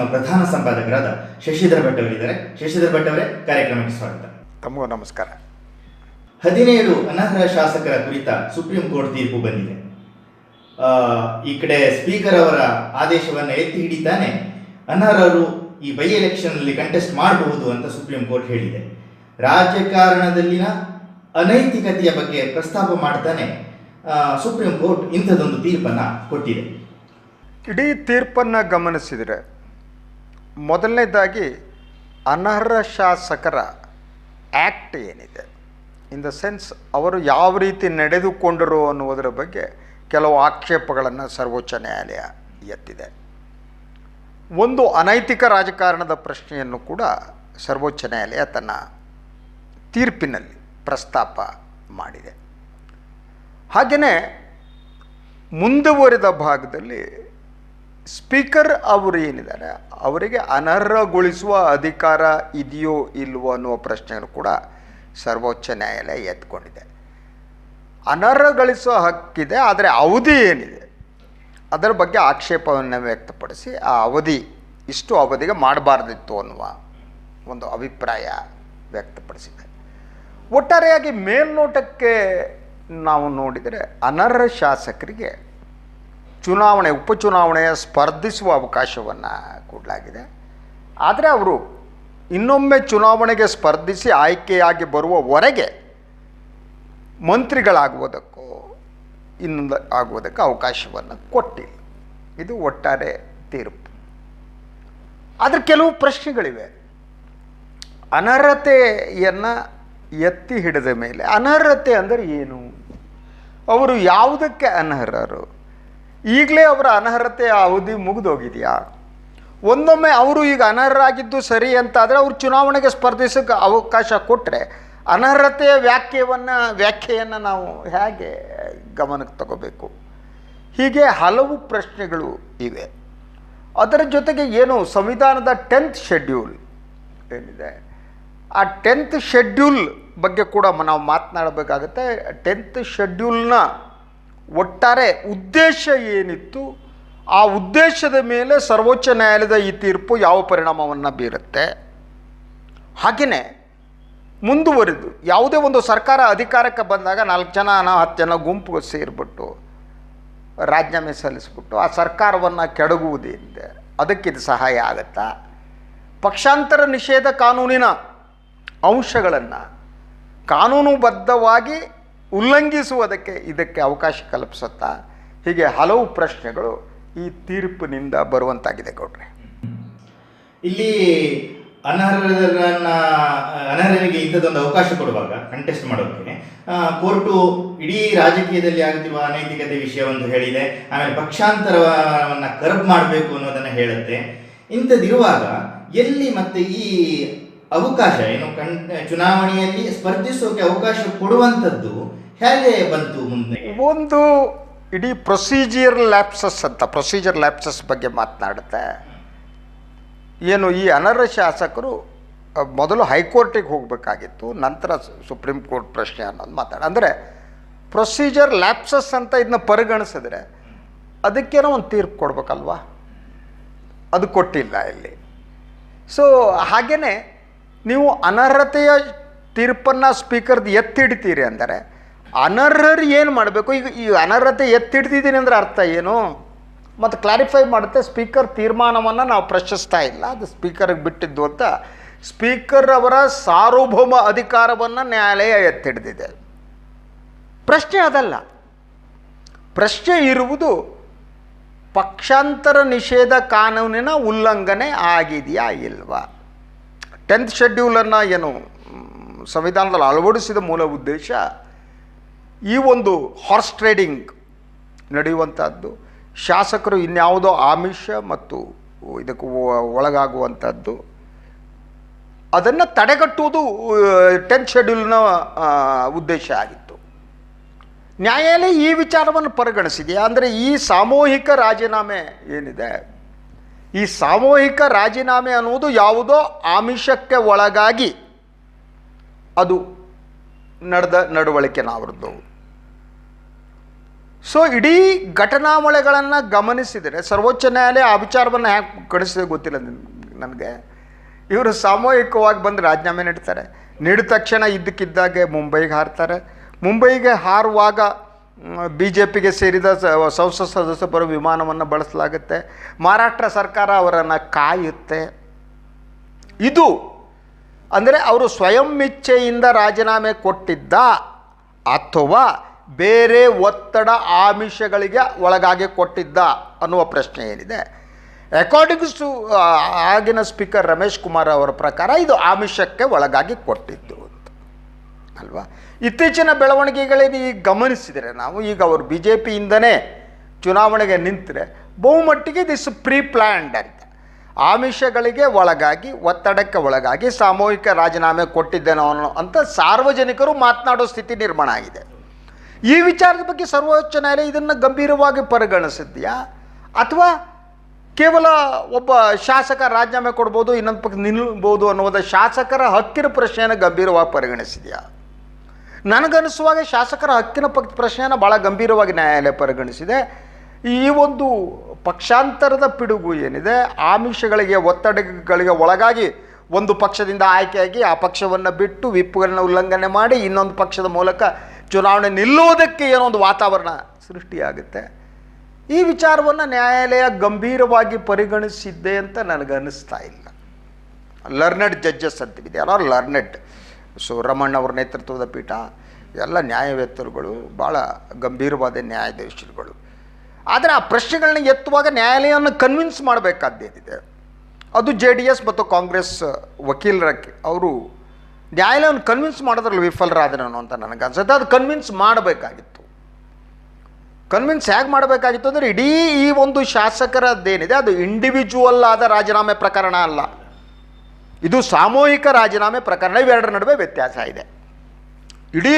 ನಮ್ಮ ಪ್ರಧಾನ ಸಂಪಾದಕರಾದ ಶಶಿಧರ ಭಟ್ ಅವರಿದ್ದಾರೆ. ಶಶಿಧರ ಭಟ್ ಅವರೇ ಕಾರ್ಯಕ್ರಮಕ್ಕೆ ಸ್ವಾಗತ. ತಮಗೂ ನಮಸ್ಕಾರ. ಹದಿನೇಳು ಅನರ್ಹ ಶಾಸಕರ ಕುರಿತ ಸುಪ್ರೀಂ ಕೋರ್ಟ್ ತೀರ್ಪು ಬಂದಿದೆ. ಆ, ಈ ಕಡೆ ಸ್ಪೀಕರ್ ಅವರ ಆದೇಶವನ್ನು ಎತ್ತಿ ಹಿಡಿತಾನೆ ಅನರ್ಹರು ಈ ಬೈ ಎಲೆಕ್ಷನ್ ಅಲ್ಲಿ ಕಂಟೆಸ್ಟ್ ಮಾಡಬಹುದು ಅಂತ ಸುಪ್ರೀಂ ಕೋರ್ಟ್ ಹೇಳಿದೆ. ರಾಜಕಾರಣದಲ್ಲಿನ ಅನೈತಿಕತೆಯ ಬಗ್ಗೆ ಪ್ರಸ್ತಾಪ ಮಾಡ್ತಾನೆ ಸುಪ್ರೀಂ ಕೋರ್ಟ್ ಇಂಥದ್ದೊಂದು ತೀರ್ಪನ್ನ ಕೊಟ್ಟಿದೆ. ಇಡೀ ತೀರ್ಪನ್ನು ಗಮನಿಸಿದರೆ ಮೊದಲನೇದಾಗಿ ಅನರ್ಹ ಶಾಸಕರ ಆ್ಯಕ್ಟ್ ಏನಿದೆ? ಇನ್ ದ ಸೆನ್ಸ್ ಅವರು ಯಾವ ರೀತಿ ನಡೆದುಕೊಂಡರು ಅನ್ನುವುದರ ಬಗ್ಗೆ ಕೆಲವು ಆಕ್ಷೇಪಗಳನ್ನು ಸರ್ವೋಚ್ಚ ನ್ಯಾಯಾಲಯ ಎತ್ತಿದೆ. ಒಂದು ಅನೈತಿಕ ರಾಜಕಾರಣದ ಪ್ರಶ್ನೆಯನ್ನು ಕೂಡ ಸರ್ವೋಚ್ಚ ನ್ಯಾಯಾಲಯ ತನ್ನ ತೀರ್ಪಿನಲ್ಲಿ ಪ್ರಸ್ತಾಪ ಮಾಡಿದೆ. ಹಾಗೆಯೇ ಮುಂದುವರಿದ ಭಾಗದಲ್ಲಿ ಸ್ಪೀಕರ್ ಅವರು ಏನಿದ್ದಾರೆ, ಅವರಿಗೆ ಅನರ್ಹಗೊಳಿಸುವ ಅಧಿಕಾರ ಇದೆಯೋ ಇಲ್ವೋ ಅನ್ನುವ ಪ್ರಶ್ನೆಯನ್ನು ಕೂಡ ಸರ್ವೋಚ್ಚ ನ್ಯಾಯಾಲಯ ಎತ್ಕೊಂಡಿದೆ. ಅನರ್ಹಗೊಳಿಸುವ ಹಕ್ಕಿದೆ, ಆದರೆ ಅವಧಿ ಏನಿದೆ? ಅದರ ಬಗ್ಗೆ ಆಕ್ಷೇಪವನ್ನು ವ್ಯಕ್ತಪಡಿಸಿ ಆ ಅವಧಿ, ಇಷ್ಟು ಅವಧಿಗೆ ಮಾಡಬಾರ್ದಿತ್ತು ಅನ್ನುವ ಒಂದು ಅಭಿಪ್ರಾಯ ವ್ಯಕ್ತಪಡಿಸಿದೆ. ಒಟ್ಟಾರೆಯಾಗಿ ಮೇಲ್ನೋಟಕ್ಕೆ ನಾವು ನೋಡಿದರೆ ಅನರ್ಹ ಶಾಸಕರಿಗೆ ಚುನಾವಣೆ, ಉಪಚುನಾವಣೆಯ ಸ್ಪರ್ಧಿಸುವ ಅವಕಾಶವನ್ನು ಕೊಡಲಾಗಿದೆ. ಆದರೆ ಅವರು ಇನ್ನೊಮ್ಮೆ ಚುನಾವಣೆಗೆ ಸ್ಪರ್ಧಿಸಿ ಆಯ್ಕೆಯಾಗಿ ಬರುವವರೆಗೆ ಮಂತ್ರಿಗಳಾಗುವುದಕ್ಕೋ ಇನ್ನೊಂದು ಆಗುವುದಕ್ಕೆ ಅವಕಾಶವನ್ನು ಕೊಟ್ಟಿಲ್ಲ. ಇದು ಒಟ್ಟಾರೆ ತೀರ್ಪು. ಆದರೆ ಕೆಲವು ಪ್ರಶ್ನೆಗಳಿವೆ. ಅನರ್ಹತೆಯನ್ನು ಎತ್ತಿ ಹಿಡಿದ ಮೇಲೆ, ಅನರ್ಹತೆ ಅಂದರೆ ಏನು? ಅವರು ಯಾವುದಕ್ಕೆ ಅನರ್ಹರು? ಈಗಲೇ ಅವರ ಅನರ್ಹತೆಯ ಅವಧಿ ಮುಗಿದೋಗಿದೆಯಾ? ಒಂದೊಮ್ಮೆ ಅವರು ಈಗ ಅನರ್ಹರಾಗಿದ್ದು ಸರಿ ಅಂತಾದರೆ ಅವರು ಚುನಾವಣೆಗೆ ಸ್ಪರ್ಧಿಸೋಕೆ ಅವಕಾಶ ಕೊಟ್ಟರೆ ಅನರ್ಹತೆಯ ವ್ಯಾಖ್ಯವನ್ನು, ವ್ಯಾಖ್ಯೆಯನ್ನು ನಾವು ಹೇಗೆ ಗಮನಕ್ಕೆ ತಗೋಬೇಕು? ಹೀಗೆ ಹಲವು ಪ್ರಶ್ನೆಗಳು ಇವೆ. ಅದರ ಜೊತೆಗೆ ಏನು ಸಂವಿಧಾನದ ಟೆಂತ್ ಶೆಡ್ಯೂಲ್ ಏನಿದೆ? ಆ ಟೆಂತ್ ಶೆಡ್ಯೂಲ್ ಬಗ್ಗೆ ಕೂಡ ನಾವು ಮಾತನಾಡಬೇಕಾಗತ್ತೆ. ಟೆಂತ್ ಶೆಡ್ಯೂಲ್ನ ಒಟ್ಟಾರೆ ಉದ್ದೇಶ ಏನಿತ್ತು, ಆ ಉದ್ದೇಶದ ಮೇಲೆ ಸರ್ವೋಚ್ಚ ನ್ಯಾಯಾಲಯದ ಈ ತೀರ್ಪು ಯಾವ ಪರಿಣಾಮವನ್ನು ಬೀರುತ್ತೆ? ಹಾಗೆಯೇ ಮುಂದುವರಿದು, ಯಾವುದೇ ಒಂದು ಸರ್ಕಾರ ಅಧಿಕಾರಕ್ಕೆ ಬಂದಾಗ ನಾಲ್ಕು ಜನ ನಾ ಹತ್ತು ಜನ ಗುಂಪು ಸೇರಿಬಿಟ್ಟು ರಾಜೀನಾಮೆ ಸಲ್ಲಿಸ್ಬಿಟ್ಟು ಆ ಸರ್ಕಾರವನ್ನು ಕೆಡಗುವುದೇನಿದೆ ಅದಕ್ಕಿದು ಸಹಾಯ ಆಗುತ್ತಾ? ಪಕ್ಷಾಂತರ ನಿಷೇಧ ಕಾನೂನಿನ ಅಂಶಗಳನ್ನು, ಕಾನೂನುಬದ್ಧವಾಗಿ ಉಲ್ಲಂಘಿಸುವುದಕ್ಕೆ ಇದಕ್ಕೆ ಅವಕಾಶ ಕಲ್ಪಿಸುತ್ತಾ ಹೀಗೆ ಹಲವು ಪ್ರಶ್ನೆಗಳು ಈ ತೀರ್ಪಿನಿಂದ ಬರುವಂತಾಗಿದೆ ಗೌಡ್ರೆ. ಇಲ್ಲಿ ಅನರ್ಹರನ್ನ ಅನರ್ಹರಿಗೆ ಇಂಥದ್ದೊಂದು ಅವಕಾಶ ಕೊಡುವಾಗ ಕಂಟೆಸ್ಟ್ ಮಾಡೋಕ್ಕೆ ಆ, ಕೋರ್ಟು ಇಡೀ ರಾಜಕೀಯದಲ್ಲಿ ಆಗುತ್ತಿರುವ ಅನೈತಿಕತೆ ವಿಷಯವನ್ನು ಹೇಳಿದೆ. ಆಮೇಲೆ ಪಕ್ಷಾಂತರವನ್ನ ಕರ್ಬ್ ಮಾಡಬೇಕು ಅನ್ನೋದನ್ನ ಹೇಳುತ್ತೆ. ಇಂಥದ್ದಿರುವಾಗ ಎಲ್ಲಿ ಮತ್ತೆ ಈ ಅವಕಾಶ ಏನು ಚುನಾವಣೆಯಲ್ಲಿ ಸ್ಪರ್ಧಿಸೋಕೆ ಅವಕಾಶ ಕೊಡುವಂಥದ್ದು ಹೇಗೆ ಬಂತು ಮುಂದೆ? ಒಂದು ಇಡೀ ಪ್ರೊಸೀಜಿಯರ್ ಲ್ಯಾಪ್ಸಸ್ ಅಂತ ಪ್ರೊಸೀಜರ್ ಲ್ಯಾಪ್ಸಸ್ ಬಗ್ಗೆ ಮಾತನಾಡುತ್ತೆ. ಏನು ಈ ಅನರ್ಹ ಶಾಸಕರು ಮೊದಲು ಹೈಕೋರ್ಟಿಗೆ ಹೋಗಬೇಕಾಗಿತ್ತು, ನಂತರ ಸುಪ್ರೀಂ ಕೋರ್ಟ್ ಪ್ರಶ್ನೆ ಅನ್ನೋದು ಮಾತಾಡ, ಅಂದರೆ ಪ್ರೊಸೀಜರ್ ಲ್ಯಾಪ್ಸಸ್ ಅಂತ ಇದನ್ನ ಪರಿಗಣಿಸಿದ್ರೆ ಅದಕ್ಕೇನೋ ಒಂದು ತೀರ್ಪು ಕೊಡಬೇಕಲ್ವಾ? ಅದು ಕೊಟ್ಟಿಲ್ಲ ಇಲ್ಲಿ. ಸೊ ಹಾಗೆಯೇ ನೀವು ಅನರ್ಹತೆಯ ತೀರ್ಪನ್ನು ಸ್ಪೀಕರ್ದು ಎತ್ತಿಡ್ತೀರಿ ಅಂದರೆ ಅನರ್ಹರು ಏನು ಮಾಡಬೇಕು? ಈಗ ಈ ಅನರ್ಹತೆ ಎತ್ತಿಡ್ತಿದ್ದೀನಿ ಅಂದರೆ ಅರ್ಥ ಏನು? ಮತ್ತು ಕ್ಲಾರಿಫೈ ಮಾಡುತ್ತೆ ಸ್ಪೀಕರ್ ತೀರ್ಮಾನವನ್ನು ನಾವು ಪ್ರಶ್ನಿಸ್ತಾ ಇಲ್ಲ. ಅದು ಸ್ಪೀಕರ್ಗೆ ಬಿಟ್ಟಿದ್ದು ಅಂತ. ಸ್ಪೀಕರ್ ಅವರ ಸಾರ್ವಭೌಮ ಅಧಿಕಾರವನ್ನು ನ್ಯಾಯಾಲಯ ಎತ್ತಿಡ್ದಿದೆ. ಪ್ರಶ್ನೆ ಅದಲ್ಲ. ಪ್ರಶ್ನೆ ಇರುವುದು ಪಕ್ಷಾಂತರ ನಿಷೇಧ ಕಾನೂನಿನ ಉಲ್ಲಂಘನೆ ಆಗಿದೆಯಾ ಇಲ್ವಾ? ಟೆಂತ್ ಶೆಡ್ಯೂಲನ್ನು ಏನು ಸಂವಿಧಾನದಲ್ಲಿ ಅಳವಡಿಸಿದ ಮೂಲ ಉದ್ದೇಶ ಈ ಒಂದು ಹಾರ್ಸ್ ಟ್ರೇಡಿಂಗ್ ನಡೆಯುವಂಥದ್ದು ಶಾಸಕರು ಇನ್ಯಾವುದೋ ಆಮಿಷ ಮತ್ತು ಇದಕ್ಕೆ ಒಳಗಾಗುವಂಥದ್ದು ಅದನ್ನು ತಡೆಗಟ್ಟುವುದು ಟೆಂತ್ ಶೆಡ್ಯೂಲ್ನ ಉದ್ದೇಶ ಆಗಿತ್ತು. ನ್ಯಾಯಾಲಯ ಈ ವಿಚಾರವನ್ನು ಪರಿಗಣಿಸಿದೆ. ಅಂದರೆ ಈ ಸಾಮೂಹಿಕ ರಾಜೀನಾಮೆ ಏನಿದೆ? ಈ ಸಾಮೂಹಿಕ ರಾಜೀನಾಮೆ ಅನ್ನುವುದು ಯಾವುದೋ ಆಮಿಷಕ್ಕೆ ಒಳಗಾಗಿ ಅದು ನಡೆದ ನಡವಳಿಕೆ ನಾವ್ರದ್ದು. ಸೊ ಇಡೀ ಘಟನಾವಳಿಗಳನ್ನು ಗಮನಿಸಿದರೆ, ಸರ್ವೋಚ್ಚ ನ್ಯಾಯಾಲಯ ಆ ವಿಚಾರವನ್ನು ಹ್ಯಾಕೆ ಕಳಿಸಿದೆ ಗೊತ್ತಿಲ್ಲ ನನಗೆ. ಇವರು ಸಾಮೂಹಿಕವಾಗಿ ಬಂದು ರಾಜೀನಾಮೆ ನೀಡ್ತಾರೆ. ನೀಡಿದ ತಕ್ಷಣ ಇದ್ದಕ್ಕಿದ್ದಾಗೆ ಮುಂಬೈಗೆ ಹಾರ್ತಾರೆ. ಮುಂಬೈಗೆ ಹಾರುವಾಗ ಬಿ ಜೆ ಪಿಗೆ ಸೇರಿದ ಸಂಸತ್ ಸದಸ್ಯರು ವಿಮಾನವನ್ನು ಬಳಸಲಾಗುತ್ತೆ. ಮಹಾರಾಷ್ಟ್ರ ಸರ್ಕಾರ ಅವರನ್ನು ಕಾಯುತ್ತೆ. ಇದು ಅಂದರೆ ಅವರು ಸ್ವಯಂ ಇಚ್ಛೆಯಿಂದ ರಾಜೀನಾಮೆ ಕೊಟ್ಟಿದ್ದ? ಅಥವಾ ಬೇರೆ ಒತ್ತಡ ಆಮಿಷಗಳಿಗೆ ಒಳಗಾಗಿ ಕೊಟ್ಟಿದ್ದ ಅನ್ನುವ ಪ್ರಶ್ನೆ ಏನಿದೆ? ಅಕಾರ್ಡಿಂಗ್ಸ್ ಟು ಆಗಿನ ಸ್ಪೀಕರ್ ರಮೇಶ್ ಕುಮಾರ್ ಅವರ ಪ್ರಕಾರ ಇದು ಆಮಿಷಕ್ಕೆ ಒಳಗಾಗಿ ಕೊಟ್ಟಿದ್ದು ಅಂತ. ಅಲ್ವಾ? ಇತ್ತೀಚಿನ ಬೆಳವಣಿಗೆಗಳೇನು ಈಗ ಗಮನಿಸಿದರೆ ನಾವು, ಈಗ ಅವರು ಬಿ ಜೆ ಪಿಯಿಂದನೇ ಚುನಾವಣೆಗೆ ನಿಂತರೆ ಬಹುಮಟ್ಟಿಗೆ ದಿಸ್ ಪ್ರೀ ಪ್ಲ್ಯಾಂಡ್ ಅಂತ. ಆಮಿಷಗಳಿಗೆ ಒಳಗಾಗಿ, ಒತ್ತಡಕ್ಕೆ ಒಳಗಾಗಿ ಸಾಮೂಹಿಕ ರಾಜೀನಾಮೆ ಕೊಟ್ಟಿದ್ದೇನೋ ಅಂತ ಸಾರ್ವಜನಿಕರು ಮಾತನಾಡೋ ಸ್ಥಿತಿ ನಿರ್ಮಾಣ ಆಗಿದೆ. ಈ ವಿಚಾರದ ಬಗ್ಗೆ ಸರ್ವೋಚ್ಚ ನ್ಯಾಯಾಲಯ ಇದನ್ನು ಗಂಭೀರವಾಗಿ ಪರಿಗಣಿಸಿದ್ಯಾ? ಅಥವಾ ಕೇವಲ ಒಬ್ಬ ಶಾಸಕ ರಾಜೀನಾಮೆ ಕೊಡ್ಬೋದು, ಇನ್ನೊಂದು ಪಕ್ಕ ನಿಲ್ಬೋದು ಅನ್ನೋದ ಶಾಸಕರ ಹಕ್ಕಿನ ಪ್ರಶ್ನೆಯನ್ನು ಗಂಭೀರವಾಗಿ ಪರಿಗಣಿಸಿದೆಯಾ? ನನಗನ್ನಿಸುವಾಗ ಶಾಸಕರ ಹಕ್ಕಿನ ಪಕ್ ಪ್ರಶ್ನೆಯನ್ನು ಭಾಳ ಗಂಭೀರವಾಗಿ ನ್ಯಾಯಾಲಯ ಪರಿಗಣಿಸಿದೆ. ಈ ಒಂದು ಪಕ್ಷಾಂತರದ ಪಿಡುಗು ಏನಿದೆ, ಆಮಿಷಗಳಿಗೆ, ಒತ್ತಡಗಳಿಗೆ ಒಳಗಾಗಿ ಒಂದು ಪಕ್ಷದಿಂದ ಆಯ್ಕೆಯಾಗಿ ಆ ಪಕ್ಷವನ್ನು ಬಿಟ್ಟು ವಿಪ್ಗಳನ್ನು ಉಲ್ಲಂಘನೆ ಮಾಡಿ ಇನ್ನೊಂದು ಪಕ್ಷದ ಮೂಲಕ ಚುನಾವಣೆ ನಿಲ್ಲುವುದಕ್ಕೆ ಏನೋ ಒಂದು ವಾತಾವರಣ ಸೃಷ್ಟಿಯಾಗುತ್ತೆ. ಈ ವಿಚಾರವನ್ನು ನ್ಯಾಯಾಲಯ ಗಂಭೀರವಾಗಿ ಪರಿಗಣಿಸಿದ್ದೆ ಅಂತ ನನಗನ್ನಿಸ್ತಾ ಇಲ್ಲ. ಲರ್ನೆಡ್ ಜಡ್ಜಸ್ ಅಂತಿದೆ ಅಲ್ಲ ಲರ್ನೆಡ್. ಸೊ ರಮಣ್ಣ ಅವರ ನೇತೃತ್ವದ ಪೀಠ, ಎಲ್ಲ ನ್ಯಾಯವೇತ್ತರುಗಳು ಭಾಳ ಗಂಭೀರವಾದ ನ್ಯಾಯಾಧೀಶರುಗಳು. ಆದರೆ ಆ ಪ್ರಶ್ನೆಗಳನ್ನ ಎತ್ತುವಾಗ ನ್ಯಾಯಾಲಯವನ್ನು ಕನ್ವಿನ್ಸ್ ಮಾಡಬೇಕಾದ್ದೇನಿದೆ. ಅದು ಜೆ ಡಿ ಎಸ್ ಮತ್ತು ಕಾಂಗ್ರೆಸ್ ವಕೀಲರ ಅವರು ನ್ಯಾಯಾಲಯವನ್ನು ಕನ್ವಿನ್ಸ್ ಮಾಡೋದ್ರಲ್ಲಿ ವಿಫಲರಾದನು ಅಂತ ನನಗೆ ಅನ್ಸುತ್ತೆ ಅದು ಕನ್ವಿನ್ಸ್ ಮಾಡಬೇಕಾಗಿತ್ತು. ಕನ್ವಿನ್ಸ್ ಹೇಗೆ ಮಾಡಬೇಕಾಗಿತ್ತು ಅಂದರೆ ಇಡೀ ಈ ಒಂದು ಶಾಸಕರದ್ದೇನಿದೆ, ಅದು ಇಂಡಿವಿಜುವಲ್ ಆದ ರಾಜೀನಾಮೆ ಪ್ರಕರಣ ಅಲ್ಲ. ಇದು ಸಾಮೂಹಿಕ ರಾಜೀನಾಮೆ ಪ್ರಕರಣ, ಇವೆರಡರ ನಡುವೆ ವ್ಯತ್ಯಾಸ ಇದೆ. ಇಡೀ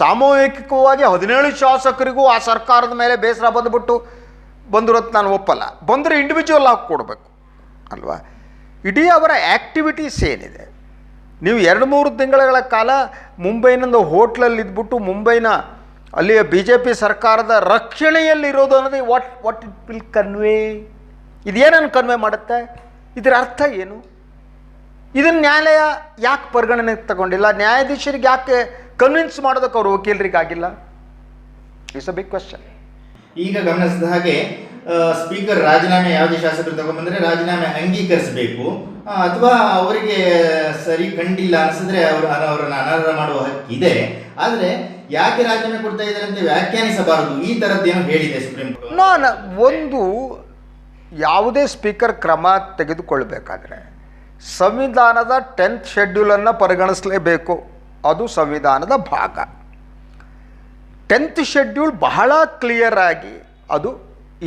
ಸಾಮೂಹಿಕವಾಗಿ ಹದಿನೇಳು ಶಾಸಕರಿಗೂ ಆ ಸರ್ಕಾರದ ಮೇಲೆ ಬೇಸರ ಬಂದುಬಿಟ್ಟು ಬಂದಿರೋದು ನಾನು ಒಪ್ಪಲ್ಲ. ಬಂದರೆ ಇಂಡಿವಿಜುವಲ್ ಆಗಿ ಕೊಡಬೇಕು, ಅಲ್ವಾ? ಇಡೀ ಅವರ ಆ್ಯಕ್ಟಿವಿಟೀಸ್ ಏನಿದೆ? ನೀವು ಎರಡು ಮೂರು ತಿಂಗಳ ಕಾಲ ಮುಂಬೈನಿಂದ ಹೋಟ್ಲಲ್ಲಿ ಇದ್ಬಿಟ್ಟು ಮುಂಬೈನ ಅಲ್ಲಿಯ ಬಿ ಜೆ ಪಿ ಸರ್ಕಾರದ ರಕ್ಷಣೆಯಲ್ಲಿರೋದು ಅನ್ನೋದು what what it will convey ಇದೇನನ್ನು convey ಮಾಡುತ್ತೆ? ಇದರ ಅರ್ಥ ಏನು? ಇದನ್ನು ನ್ಯಾಯಾಲಯ ಯಾಕೆ ಪರಿಗಣನೆಗೆ ತಗೊಂಡಿಲ್ಲ? ನ್ಯಾಯಾಧೀಶರಿಗೆ ಯಾಕೆ ಕನ್ವಿನ್ಸ್ ಮಾಡೋದಕ್ಕೆ ಅವ್ರ ವಕೀಲರಿಗಾಗಿಲ್ಲ? ಇಟ್ಸ್ ಅ ಬಿಗ್ ಕ್ವಶನ್ ಈಗ ಗಮನಿಸಿದ ಹಾಗೆ ಸ್ಪೀಕರ್ ರಾಜೀನಾಮೆ ಯಾವುದೇ ಶಾಸಕರು ತಗೊಂಡ್ಬಂದ್ರೆ ರಾಜೀನಾಮೆ ಅಂಗೀಕರಿಸಬೇಕು. ಅಥವಾ ಅವರಿಗೆ ಸರಿ ಕಂಡಿಲ್ಲ ಅನಿಸಿದ್ರೆ ಅವರು ಅವರನ್ನು ಅನರ್ಹ ಮಾಡುವ ಹಕ್ಕಿದೆ. ಆದರೆ ಯಾಕೆ ರಾಜೀನಾಮೆ ಕೊಡ್ತಾ ಇದ್ದಾರೆ ಅಂತ ವ್ಯಾಖ್ಯಾನಿಸಬಾರದು. ಈ ಥರದ್ದೇನು ಹೇಳಿದೆ ಸುಪ್ರೀಂ ಕೋರ್ಟ್ ನಾನು ಒಂದು ಯಾವುದೇ ಸ್ಪೀಕರ್ ಕ್ರಮ ತೆಗೆದುಕೊಳ್ಬೇಕಾದ್ರೆ ಸಂವಿಧಾನದ ಟೆಂತ್ ಶೆಡ್ಯೂಲನ್ನು ಪರಿಗಣಿಸಲೇಬೇಕು. ಅದು ಸಂವಿಧಾನದ ಭಾಗ. ಟೆಂತ್ ಶೆಡ್ಯೂಲ್ ಬಹಳ ಕ್ಲಿಯರ್ ಆಗಿ ಅದು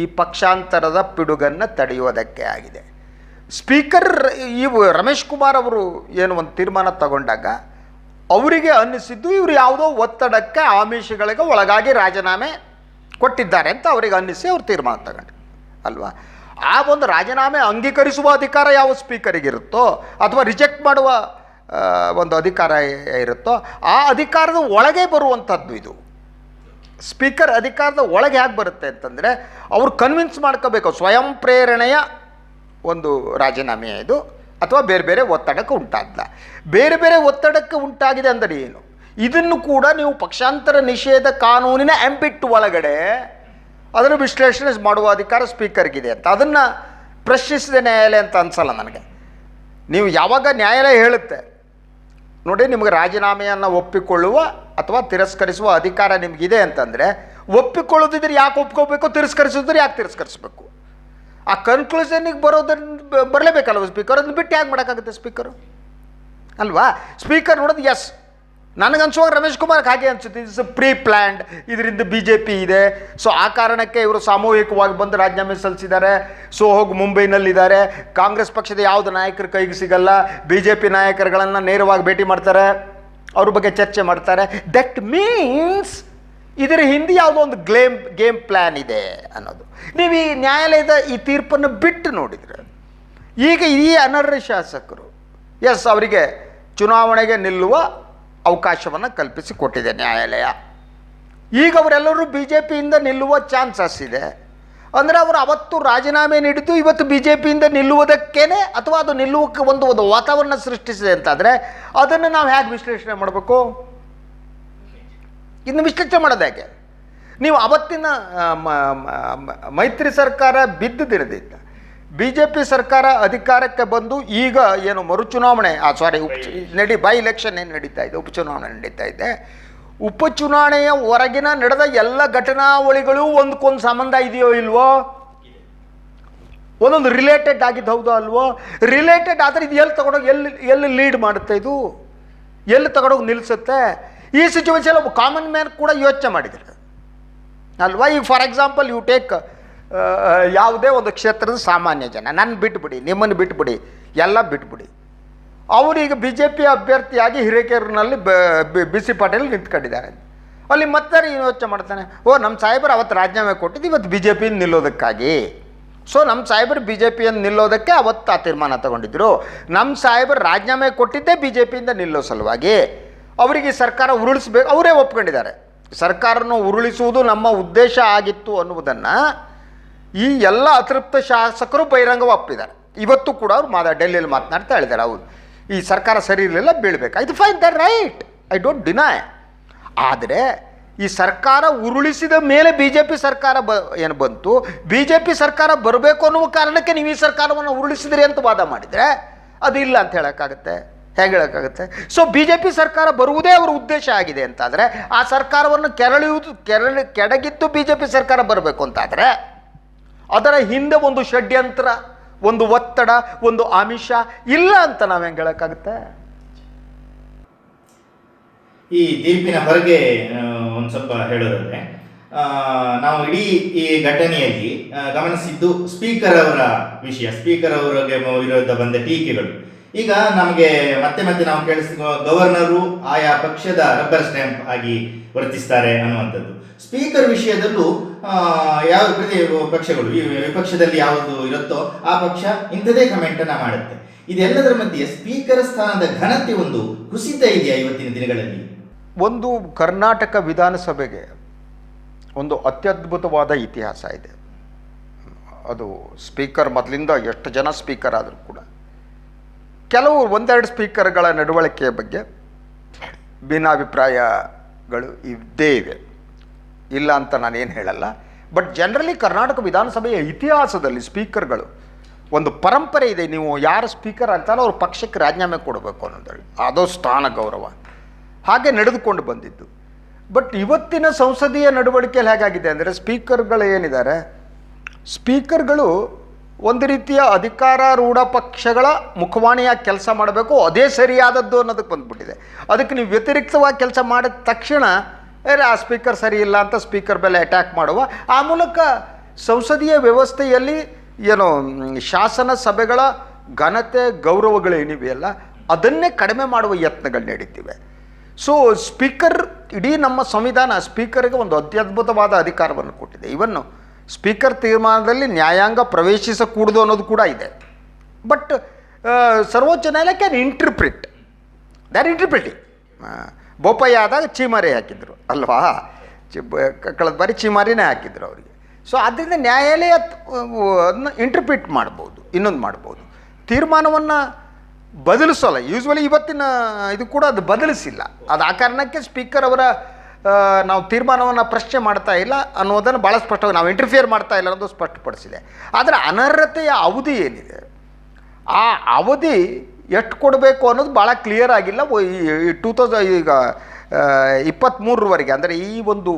ಈ ಪಕ್ಷಾಂತರದ ಪಿಡುಗನ್ನು ತಡೆಯುವುದಕ್ಕೆ ಆಗಿದೆ. ಸ್ಪೀಕರ್ ಈ ರಮೇಶ್ ಕುಮಾರ್ ಅವರು ಏನು ಒಂದು ತೀರ್ಮಾನ ತಗೊಂಡಾಗ, ಅವರಿಗೆ ಅನ್ನಿಸಿದ್ದು ಇವರು ಯಾವುದೋ ಒತ್ತಡಕ್ಕೆ ಆಮಿಷಗಳಿಗೆ ಒಳಗಾಗಿ ರಾಜೀನಾಮೆ ಕೊಟ್ಟಿದ್ದಾರೆ ಅಂತ ಅವರಿಗೆ ಅನ್ನಿಸಿ ಅವ್ರು ತೀರ್ಮಾನ ತಗೊಂಡ್ರು, ಅಲ್ವಾ? ಆ ಒಂದು ರಾಜೀನಾಮೆ ಅಂಗೀಕರಿಸುವ ಅಧಿಕಾರ ಯಾವ ಸ್ಪೀಕರಿಗಿರುತ್ತೋ ಅಥವಾ ರಿಜೆಕ್ಟ್ ಮಾಡುವ ಒಂದು ಅಧಿಕಾರ ಇರುತ್ತೋ ಆ ಅಧಿಕಾರದ ಒಳಗೆ ಬರುವಂಥದ್ದು ಇದು. ಸ್ಪೀಕರ್ ಅಧಿಕಾರದ ಒಳಗೆ ಹೇಗೆ ಬರುತ್ತೆ ಅಂತಂದರೆ ಅವ್ರು ಕನ್ವಿನ್ಸ್ ಮಾಡ್ಕೋಬೇಕು. ಸ್ವಯಂ ಪ್ರೇರಣೆಯ ಒಂದು ರಾಜೀನಾಮೆ ಇದು, ಅಥವಾ ಬೇರೆ ಬೇರೆ ಒತ್ತಡಕ್ಕೆ ಉಂಟಾಗಲ್ಲ ಬೇರೆ ಬೇರೆ ಒತ್ತಡಕ್ಕೆ ಉಂಟಾಗಿದೆ ಅಂದರೆ ಏನು? ಇದನ್ನು ಕೂಡ ನೀವು ಪಕ್ಷಾಂತರ ನಿಷೇಧ ಕಾನೂನಿನ ಎಂಪಿಟ್ಟು ಒಳಗಡೆ ಅದರ ವಿಶ್ಲೇಷಣೆ ಮಾಡುವ ಅಧಿಕಾರ ಸ್ಪೀಕರ್ಗಿದೆ ಅಂತ. ಅದನ್ನು ಪ್ರಶ್ನಿಸಿದೆ ನ್ಯಾಯಾಲಯ ಅಂತ ಅನ್ಸಲ್ಲ ನನಗೆ. ನೀವು ಯಾವಾಗ ನ್ಯಾಯಾಲಯ ಹೇಳುತ್ತೆ? ನೋಡಿ, ನಿಮಗೆ ರಾಜೀನಾಮೆಯನ್ನು ಒಪ್ಪಿಕೊಳ್ಳುವ ಅಥವಾ ತಿರಸ್ಕರಿಸುವ ಅಧಿಕಾರ ನಿಮಗಿದೆ ಅಂತಂದರೆ, ಒಪ್ಪಿಕೊಳ್ಳೋದಿದ್ರೆ ಯಾಕೆ ಒಪ್ಕೋಬೇಕು ತಿರಸ್ಕರಿಸಿದ್ರೆ ಯಾಕೆ ತಿರಸ್ಕರಿಸಬೇಕು? ಆ ಕನ್ಕ್ಲೂಷನಿಗೆ ಬರೋದನ್ನ ಬರಲೇಬೇಕಲ್ವ ಸ್ಪೀಕರ್ ಅದನ್ನ ಬಿಟ್ಟು ಯಾಕೆ ಮಾಡೋಕ್ಕಾಗುತ್ತೆ ಸ್ಪೀಕರು ಅಲ್ವಾ? ಸ್ಪೀಕರ್ ನೋಡೋದು ಎಸ್ ನನಗನ್ಸುವಾಗ ರಮೇಶ್ ಕುಮಾರ್ಗೆ ಹಾಗೆ ಅನ್ಸುತ್ತೆ. ಇಟ್ಸ್ ಪ್ರೀ ಪ್ಲ್ಯಾಂಡ್ ಇದರಿಂದ ಬಿ ಜೆ ಪಿ ಇದೆ. ಸೊ ಆ ಕಾರಣಕ್ಕೆ ಇವರು ಸಾಮೂಹಿಕವಾಗಿ ಬಂದು ರಾಜೀನಾಮೆ ಸಲ್ಲಿಸಿದ್ದಾರೆ. ಸೊ ಹೋಗಿ ಮುಂಬೈನಲ್ಲಿದ್ದಾರೆ. ಕಾಂಗ್ರೆಸ್ ಪಕ್ಷದ ಯಾವುದು ನಾಯಕರು ಕೈಗೆ ಸಿಗಲ್ಲ. ಬಿ ಜೆ ಪಿ ನಾಯಕರುಗಳನ್ನು ನೇರವಾಗಿ ಭೇಟಿ ಮಾಡ್ತಾರೆ. ಅವ್ರ ಬಗ್ಗೆ ಚರ್ಚೆ ಮಾಡ್ತಾರೆ. ದಟ್ ಮೀನ್ಸ್ ಇದರ ಹಿಂದೆ ಯಾವುದೋ ಒಂದು ಗ್ಲೇಮ್, ಗೇಮ್ ಪ್ಲ್ಯಾನ್ ಇದೆ ಅನ್ನೋದು. ನೀವು ಈ ನ್ಯಾಯಾಲಯದ ಈ ತೀರ್ಪನ್ನು ಬಿಟ್ಟು ನೋಡಿದರೆ, ಈಗ ಈ ಅನರ್ಹ ಶಾಸಕರು ಎಸ್ ಅವರಿಗೆ ಚುನಾವಣೆಗೆ ನಿಲ್ಲುವ ಅವಕಾಶವನ್ನು ಕಲ್ಪಿಸಿ ಕೊಟ್ಟಿದೆ ನ್ಯಾಯಾಲಯ. ಈಗ ಅವರೆಲ್ಲರೂ ಬಿ ಜೆ ಪಿಯಿಂದ ನಿಲ್ಲುವ ಚಾನ್ಸಸ್ ಇದೆ. ಅಂದರೆ ಅವರು ಅವತ್ತು ರಾಜೀನಾಮೆ ನೀಡಿದ್ದು ಇವತ್ತು ಬಿ ಜೆ ಪಿಯಿಂದ ನಿಲ್ಲುವುದಕ್ಕೇನೆ ಅಥವಾ ಅದು ನಿಲ್ಲುವಕ್ಕೆ ಒಂದು ಒಂದು ವಾತಾವರಣ ಸೃಷ್ಟಿಸಿದೆ ಅಂತಾದರೆ ಅದನ್ನು ನಾವು ಹೇಗೆ ವಿಶ್ಲೇಷಣೆ ಮಾಡಬೇಕು? ಇನ್ನು ವಿಶ್ಲೇಷಣೆ ಮಾಡೋದು ಹೇಗೆ? ನೀವು ಅವತ್ತಿನ ಮೈತ್ರಿ ಸರ್ಕಾರ ಬಿದ್ದದಿರದಿದ್ದ ಬಿ ಜೆ ಪಿ ಸರ್ಕಾರ ಅಧಿಕಾರಕ್ಕೆ ಬಂದು ಈಗ ಏನು ಮರುಚುನಾವಣೆ, ಆ ಸಾರಿ ಉಪ ನಡಿ ಬೈ ಇಲೆಕ್ಷನ್ ಏನು ನಡೀತಾ ಇದೆ, ಉಪಚುನಾವಣೆ ನಡೀತಾ ಇದೆ. ಉಪಚುನಾವಣೆಯ ಹೊರಗಿನ ನಡೆದ ಎಲ್ಲ ಘಟನಾವಳಿಗಳು ಒಂದಕ್ಕೊಂದು ಸಂಬಂಧ ಇದೆಯೋ ಇಲ್ವೋ? ಒಂದೊಂದು ರಿಲೇಟೆಡ್ ಆಗಿದ್ದು ಹೌದೋ ಅಲ್ವೋ? ರಿಲೇಟೆಡ್ ಆದರೆ ಇದು ಎಲ್ಲಿ ತಗೊಂಡೋಗಿ, ಎಲ್ಲಿ ಎಲ್ಲಿ ಲೀಡ್ ಮಾಡುತ್ತೆ ಇದು? ಎಲ್ಲಿ ತಗೊಂಡೋಗಿ ನಿಲ್ಲಿಸುತ್ತೆ ಈ ಸಿಚುವೇಶನ್ ಒಬ್ಬ ಕಾಮನ್ ಮ್ಯಾನ್ ಕೂಡ ಯೋಚನೆ ಮಾಡಿದ್ರು. ಅಲ್ವಾ? ಈಗ ಫಾರ್ ಎಕ್ಸಾಂಪಲ್ ಯು ಟೇಕ್ ಯಾವುದೇ ಒಂದು ಕ್ಷೇತ್ರದ ಸಾಮಾನ್ಯ ಜನ ನನ್ನ ಬಿಟ್ಬಿಡಿ, ನಿಮ್ಮನ್ನು ಬಿಟ್ಬಿಡಿ, ಎಲ್ಲ ಬಿಟ್ಬಿಡಿ. ಅವರೀಗ ಬಿ ಜೆ ಪಿ ಅಭ್ಯರ್ಥಿಯಾಗಿ ಹಿರೇಕೆರೂರಿನಲ್ಲಿ ಬಿಸಿ ಪಾಟೀಲ್ ನಿಂತ್ಕೊಂಡಿದ್ದಾರೆ. ಅಲ್ಲಿ ಮತ್ತೆ ಯೋಚನೆ ಮಾಡ್ತಾನೆ, ಓ ನಮ್ಮ ಸಾಹೇಬರು ಅವತ್ತು ರಾಜೀನಾಮೆ ಕೊಟ್ಟಿದ್ದು ಇವತ್ತು ಬಿ ಜೆ ಪಿಯಿಂದ ನಿಲ್ಲೋದಕ್ಕಾಗಿ. ಸೊ ನಮ್ಮ ಸಾಹೇಬರು ಬಿ ಜೆ ಪಿಯನ್ನು ನಿಲ್ಲೋದಕ್ಕೆ ಅವತ್ತು ಆ ತೀರ್ಮಾನ ತಗೊಂಡಿದ್ರು. ನಮ್ಮ ಸಾಹೇಬರು ರಾಜೀನಾಮೆ ಕೊಟ್ಟಿದ್ದೇ ಬಿ ಜೆ ಪಿಯಿಂದ ನಿಲ್ಲೋ ಸಲುವಾಗಿ. ಅವರಿಗೆ ಸರ್ಕಾರ ಉರುಳಿಸ್ಬೇಕು, ಅವರೇ ಒಪ್ಕೊಂಡಿದ್ದಾರೆ. ಸರ್ಕಾರವನ್ನು ಉರುಳಿಸುವುದು ನಮ್ಮ ಉದ್ದೇಶ ಆಗಿತ್ತು ಅನ್ನುವುದನ್ನು ಈ ಎಲ್ಲ ಅತೃಪ್ತ ಶಾಸಕರು ಬಹಿರಂಗ ಒಪ್ಪಿದ್ದಾರೆ. ಇವತ್ತು ಕೂಡ ಅವ್ರು ಮಾತಾ, ಡೆಲ್ಲಿಯಲ್ಲಿ ಮಾತನಾಡ್ತಾ ಹೇಳಿದ್ದಾರೆ. ಹೌದು. ಈ ಸರ್ಕಾರ ಸರಿ ಇರಲಿಲ್ಲ, ಬೀಳ್ಬೇಕು. ಇದು fine the right I don't deny ಆದರೆ ಈ ಸರ್ಕಾರ ಉರುಳಿಸಿದ ಮೇಲೆ ಬಿ ಜೆ ಪಿ ಸರ್ಕಾರ ಬ, ಏನು ಬಂತು? ಬಿ ಜೆ ಪಿ ಸರ್ಕಾರ ಬರಬೇಕು ಅನ್ನುವ ಕಾರಣಕ್ಕೆ ನೀವು ಈ ಸರ್ಕಾರವನ್ನು ಉರುಳಿಸಿದ್ರಿ ಅಂತ ವಾದ ಮಾಡಿದರೆ ಅದು ಇಲ್ಲ ಅಂತ ಹೇಳೋಕ್ಕಾಗುತ್ತೆ. ಹೇಗೆ ಹೇಳೋಕ್ಕಾಗುತ್ತೆ? ಸೊ ಬಿ ಜೆ ಪಿ ಸರ್ಕಾರ ಬರುವುದೇ ಅವರ ಉದ್ದೇಶ ಆಗಿದೆ ಅಂತಾದರೆ, ಆ ಸರ್ಕಾರವನ್ನು ಕೆರಳಿಯುವುದು, ಕೆರಳಿ, ಕೆಡಗಿದ್ದು ಬಿ ಜೆ ಪಿ ಸರ್ಕಾರ ಬರಬೇಕು ಅಂತಾದರೆ ಅದರ ಹಿಂದೆ ಒಂದು ಷಡ್ಯಂತ್ರ, ಒಂದು ಒತ್ತಡ, ಒಂದು ಆಮಿಷ ಇಲ್ಲ ಅಂತ ನಾವು ಹೆಂಗೆ ಹೇಳೋಕ್ಕಾಗುತ್ತೆ? ಈ ತೀರ್ಪಿನ ಹೊರಗೆ ಒಂದು ಸ್ವಲ್ಪ ಹೇಳೋದಾದ್ರೆ ನಾವು ಇಡೀ ಈ ಘಟನೆಯಲ್ಲಿ ಗಮನಿಸಿದ್ದು ಸ್ಪೀಕರ್ ಅವರ ವಿಷಯ, ಸ್ಪೀಕರ್ ಅವರಿಗೆ ವಿರುದ್ಧ ಬಂದ ಟೀಕೆಗಳು. ಈಗ ನಮಗೆ ಮತ್ತೆ ಮತ್ತೆ ನಾವು ಕೇಳಿಸಿದ ಗವರ್ನರು ಆಯಾ ಪಕ್ಷದ ರಬ್ಬರ್ ಸ್ಟ್ಯಾಂಪ್ ಆಗಿ ವರ್ತಿಸ್ತಾರೆ ಅನ್ನುವಂಥದ್ದು. ಸ್ಪೀಕರ್ ವಿಷಯದಲ್ಲೂ ಯಾವ ಪ್ರತಿ ಪಕ್ಷಗಳು ವಿಪಕ್ಷದಲ್ಲಿ ಯಾವುದು ಇರುತ್ತೋ ಆ ಪಕ್ಷ ಇಂಥದೇ ಕಮೆಂಟ್ ಅನ್ನ ಮಾಡುತ್ತೆ. ಇದೆಲ್ಲದರ ಮಧ್ಯೆ ಸ್ಪೀಕರ್ ಸ್ಥಾನದ ಘನತೆ ಒಂದು ಕುಸಿತ ಇದೆಯಾ ಇವತ್ತಿನ ದಿನಗಳಲ್ಲಿ? ಒಂದು ಕರ್ನಾಟಕ ವಿಧಾನಸಭೆಗೆ ಒಂದು ಅತ್ಯದ್ಭುತವಾದ ಇತಿಹಾಸ ಇದೆ. ಅದು ಸ್ಪೀಕರ್ ಮೊದಲಿಂದ ಎಷ್ಟು ಜನ ಸ್ಪೀಕರ್ ಆದರೂ ಕೂಡ. ಕೆಲವು ಒಂದೆರಡು ಸ್ಪೀಕರ್ಗಳ ನಡವಳಿಕೆಯ ಬಗ್ಗೆ ಭಿನ್ನಾಭಿಪ್ರಾಯಗಳು ಇದ್ದೇ ಇವೆ. ಇಲ್ಲ ಅಂತ ನಾನೇನು ಹೇಳಲ್ಲ. ಬಟ್ ಜನರಲಿ ಕರ್ನಾಟಕ ವಿಧಾನಸಭೆಯ ಇತಿಹಾಸದಲ್ಲಿ ಸ್ಪೀಕರ್ಗಳು ಒಂದು ಪರಂಪರೆ ಇದೆ, ನೀವು ಯಾರು ಸ್ಪೀಕರ್ ಆಗ್ತಾರೋ ಅವ್ರ ಪಕ್ಷಕ್ಕೆ ರಾಜೀನಾಮೆ ಕೊಡಬೇಕು ಅನ್ನೋದೇಳಿ ಅದು ಸ್ಥಾನ ಗೌರವ. ಹಾಗೆ ನಡೆದುಕೊಂಡು ಬಂದಿದ್ದು. ಬಟ್ ಇವತ್ತಿನ ಸಂಸದೀಯ ನಡವಳಿಕೆಯಲ್ಲಿ ಹೇಗಾಗಿದೆ ಅಂದರೆ ಸ್ಪೀಕರ್ಗಳು ಏನಿದ್ದಾರೆ? ಸ್ಪೀಕರ್ಗಳು ಒಂದು ರೀತಿಯ ಅಧಿಕಾರಾರೂಢ ಪಕ್ಷಗಳ ಮುಖವಾಣಿಯಾಗಿ ಕೆಲಸ ಮಾಡಬೇಕು, ಅದೇ ಸರಿಯಾದದ್ದು ಅನ್ನೋದಕ್ಕೆ ಬಂದ್ಬಿಟ್ಟಿದೆ. ಅದಕ್ಕೆ ನೀವು ವ್ಯತಿರಿಕ್ತವಾಗಿ ಕೆಲಸ ಮಾಡಿದ ತಕ್ಷಣ ಆ ಸ್ಪೀಕರ್ ಸರಿ ಇಲ್ಲ ಅಂತ ಸ್ಪೀಕರ್ ಮೇಲೆ ಅಟ್ಯಾಕ್ ಮಾಡುವ. ಆ ಮೂಲಕ ಸಂಸದೀಯ ವ್ಯವಸ್ಥೆಯಲ್ಲಿ ಏನು ಶಾಸನ ಸಭೆಗಳ ಘನತೆ ಗೌರವಗಳೇನಿವೆಯಲ್ಲ ಅದನ್ನೇ ಕಡಿಮೆ ಮಾಡುವ ಯತ್ನಗಳು ನಡೀತಿವೆ ಸೊ ಸ್ಪೀಕರ್ ಇಡೀ ನಮ್ಮ ಸಂವಿಧಾನ ಸ್ಪೀಕರ್ಗೆ ಒಂದು ಅತ್ಯದ್ಭುತವಾದ ಅಧಿಕಾರವನ್ನು ಕೊಟ್ಟಿದೆ. ಇವನ್ನು ಸ್ಪೀಕರ್ ತೀರ್ಮಾನದಲ್ಲಿ ನ್ಯಾಯಾಂಗ ಪ್ರವೇಶಿಸಕೂಡದು ಅನ್ನೋದು ಕೂಡ ಇದೆ. ಬಟ್ ಸರ್ವೋಚ್ಚ ನ್ಯಾಯಾಲಯ can interpret their interpreting Bopaiah ಆದಾಗ ಚೀಮಾರಿ ಹಾಕಿದ್ರು, ಅಲ್ವಾ? ಚಿ ಕಳೆದ ಬಾರಿ ಚೀಮಾರಿನೇ ಹಾಕಿದ್ರು ಅವರಿಗೆ. ಸೊ ಆದ್ದರಿಂದ ನ್ಯಾಯಾಲಯ ಅದನ್ನ ಇಂಟರ್ಪ್ರಿಟ್ ಮಾಡ್ಬೋದು, ಇನ್ನೊಂದು ಮಾಡ್ಬೋದು. ತೀರ್ಮಾನವನ್ನು ಬದಲಿಸೋಲ್ಲ ಯೂಶ್ವಲಿ ಇವತ್ತಿನ ಇದು ಕೂಡ ಅದು ಬದಲಿಸಿಲ್ಲ. ಅದು ಆ ಕಾರಣಕ್ಕೆ ಸ್ಪೀಕರ್ ಅವರ ನಾವು ತೀರ್ಮಾನವನ್ನು ಪ್ರಶ್ನೆ ಮಾಡ್ತಾ ಇಲ್ಲ ಅನ್ನೋದನ್ನು ಭಾಳ ಸ್ಪಷ್ಟವಾಗಿ ನಾವು ಇಂಟರ್ಫಿಯರ್ ಮಾಡ್ತಾ ಇಲ್ಲ ಅನ್ನೋದು ಸ್ಪಷ್ಟಪಡಿಸಿದೆ. ಆದರೆ ಅನರ್ಹತೆಯ ಅವಧಿ ಏನಿದೆ? ಆ ಅವಧಿ ಎಷ್ಟು ಕೊಡಬೇಕು ಅನ್ನೋದು ಭಾಳ ಕ್ಲಿಯರ್ ಆಗಿಲ್ಲ. ಟೂ ತೌಸಂಡ್ ಈಗ ಇಪ್ಪತ್ತ್ಮೂರರವರೆಗೆ ಅಂದರೆ ಈ ಒಂದು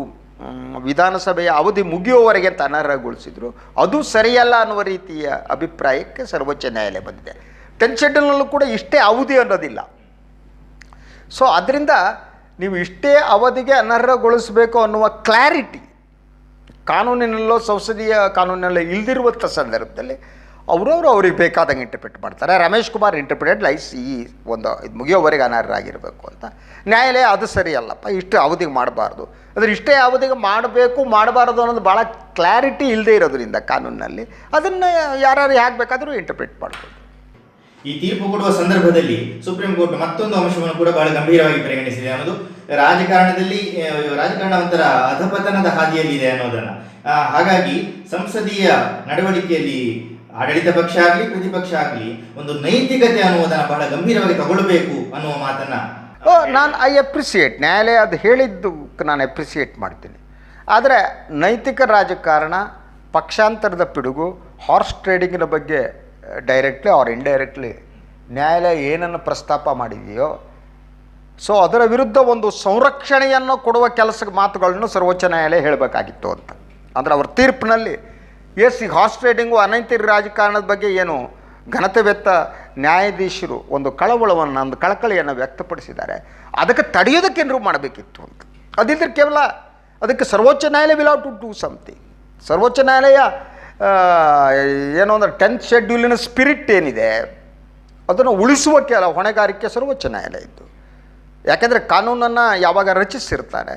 ವಿಧಾನಸಭೆಯ ಅವಧಿ ಮುಗಿಯುವವರೆಗೆ ಅಂತ ಅನರ್ಹಗೊಳಿಸಿದ್ರು. ಅದು ಸರಿಯಲ್ಲ ಅನ್ನುವ ರೀತಿಯ ಅಭಿಪ್ರಾಯಕ್ಕೆ ಸರ್ವೋಚ್ಚ ನ್ಯಾಯಾಲಯ ಬಂದಿದೆ. ಟೆನ್ ಶೆಡ್ಯೂಲ್ನಲ್ಲೂ ಕೂಡ ಇಷ್ಟೇ ಅವಧಿ ಅನ್ನೋದಿಲ್ಲ. ಸೊ ಅದರಿಂದ ನೀವು ಇಷ್ಟೇ ಅವಧಿಗೆ ಅನರ್ಹಗೊಳಿಸಬೇಕು ಅನ್ನುವ ಕ್ಲಾರಿಟಿ ಕಾನೂನಿನಲ್ಲೋ, ಸಂಸದೀಯ ಕಾನೂನಿನಲ್ಲೋ ಇಲ್ದಿರುವಂಥ ಸಂದರ್ಭದಲ್ಲಿ ಅವರವರು ಅವ್ರಿಗೆ ಬೇಕಾದಂಗೆ ಇಂಟರ್ಪ್ರಿಟ್ ಮಾಡ್ತಾರೆ. ರಮೇಶ್ ಕುಮಾರ್ ಇಂಟರ್ಪ್ರಿಟೆಡ್ ಲೈಸ್ ಈ ಒಂದು ಇದು ಮುಗಿಯೋವರೆಗೆ ಅನರ್ಹರಾಗಿರಬೇಕು ಅಂತ. ನ್ಯಾಯಾಲಯ ಅದು ಸರಿಯಲ್ಲಪ್ಪ, ಇಷ್ಟು ಅವಧಿಗೆ ಮಾಡಬಾರ್ದು. ಅಂದರೆ ಇಷ್ಟೇ ಅವಧಿಗೆ ಮಾಡಬೇಕು, ಮಾಡಬಾರ್ದು ಅನ್ನೋದು ಭಾಳ ಕ್ಲಾರಿಟಿ ಇಲ್ಲದೆ ಇರೋದ್ರಿಂದ ಕಾನೂನಿನಲ್ಲಿ. ಅದನ್ನು ಯಾರ್ಯಾರು ಹೇಗೆ ಬೇಕಾದರೂ ಇಂಟರ್ಪ್ರಿಟ್ ಮಾಡ್ಬೋದು. ಈ ತೀರ್ಪು ಕೊಡುವ ಸಂದರ್ಭದಲ್ಲಿ ಸುಪ್ರೀಂ ಕೋರ್ಟ್ ಮತ್ತೊಂದು ಅಂಶವನ್ನು ಕೂಡ ಬಹಳ ಗಂಭೀರವಾಗಿ ಪರಿಗಣಿಸಿದೆ ಅನ್ನೋದು. ರಾಜಕಾರಣದಲ್ಲಿ ರಾಜಕಾರಣ ಒಂಥರ ಅಧಪತನದ ಹಾದಿಯಲ್ಲಿದೆ ಅನ್ನೋದನ್ನ. ಹಾಗಾಗಿ ಸಂಸದೀಯ ನಡವಳಿಕೆಯಲ್ಲಿ ಆಡಳಿತ ಪಕ್ಷ ಆಗಲಿ ಪ್ರತಿಪಕ್ಷ ಆಗಲಿ, ಒಂದು ನೈತಿಕತೆ ಅನ್ನುವುದನ್ನು ಬಹಳ ಗಂಭೀರವಾಗಿ ತಗೊಳ್ಬೇಕು ಅನ್ನುವ ಮಾತನ್ನ ನಾನು ಐ ಅಪ್ರಿಸಿಯೇಟ್ ನ್ಯಾಯಾಲಯ ಅದು ಹೇಳಿದ್ದು ನಾನು ಅಪ್ರಿಸಿಯೇಟ್ ಮಾಡ್ತೀನಿ. ಆದರೆ ನೈತಿಕ ರಾಜಕಾರಣ, ಪಕ್ಷಾಂತರದ ಪಿಡುಗು ಹಾರ್ಸ್ ಟ್ರೇಡಿಂಗಿನ ಬಗ್ಗೆ ಡೈರೆಕ್ಟ್ಲಿ ಆರ್ ಇಂಡೈರೆಕ್ಟ್ಲಿ ನ್ಯಾಯಾಲಯ ಏನನ್ನು ಪ್ರಸ್ತಾಪ ಮಾಡಿದೆಯೋ, ಸೊ ಅದರ ವಿರುದ್ಧ ಒಂದು ಸಂರಕ್ಷಣೆಯನ್ನು ಕೊಡುವ ಕೆಲಸ ಮಾತುಗಳನ್ನು ಸರ್ವೋಚ್ಚ ನ್ಯಾಯಾಲಯ ಹೇಳಬೇಕಾಗಿತ್ತು ಅಂತ. ಅಂದರೆ ಅವ್ರ ತೀರ್ಪಿನಲ್ಲಿ ಎಸ್ ಈ ಹಾರ್ಸ್ ಟ್ರೇಡಿಂಗು ಅನೈತಿಕ ರಾಜಕಾರಣದ ಬಗ್ಗೆ ಏನು ಘನತೆ ನ್ಯಾಯಾಧೀಶರು ಒಂದು ಕಳವಳವನ್ನು ಒಂದು ಕಳಕಳಿಯನ್ನು ವ್ಯಕ್ತಪಡಿಸಿದ್ದಾರೆ. ಅದಕ್ಕೆ ತಡೆಯೋದಕ್ಕೆ ಏನರೂ ಮಾಡಬೇಕಿತ್ತು ಅಂತ. ಅದಿದ್ರೆ ಕೇವಲ ಅದಕ್ಕೆ ಸರ್ವೋಚ್ಚ ನ್ಯಾಯಾಲಯ ವಿಲ್ ಟು ಡೂ ಸಮಥಿಂಗ್ ಸರ್ವೋಚ್ಚ ನ್ಯಾಯಾಲಯ ಏನು ಅಂದರೆ ಟೆಂತ್ ಶೆಡ್ಯೂಲಿನ ಸ್ಪಿರಿಟ್ ಏನಿದೆ, ಅದನ್ನು ಉಳಿಸುವ ಕೆಲ ಹೊಣೆಗಾರಿಕೆ ಸರ್ವೋಚ್ಚ ನ್ಯಾಯಾಲಯ ಇದ್ದು. ಯಾಕೆಂದರೆ ಕಾನೂನನ್ನು ಯಾವಾಗ ರಚಿಸಿರ್ತಾರೆ,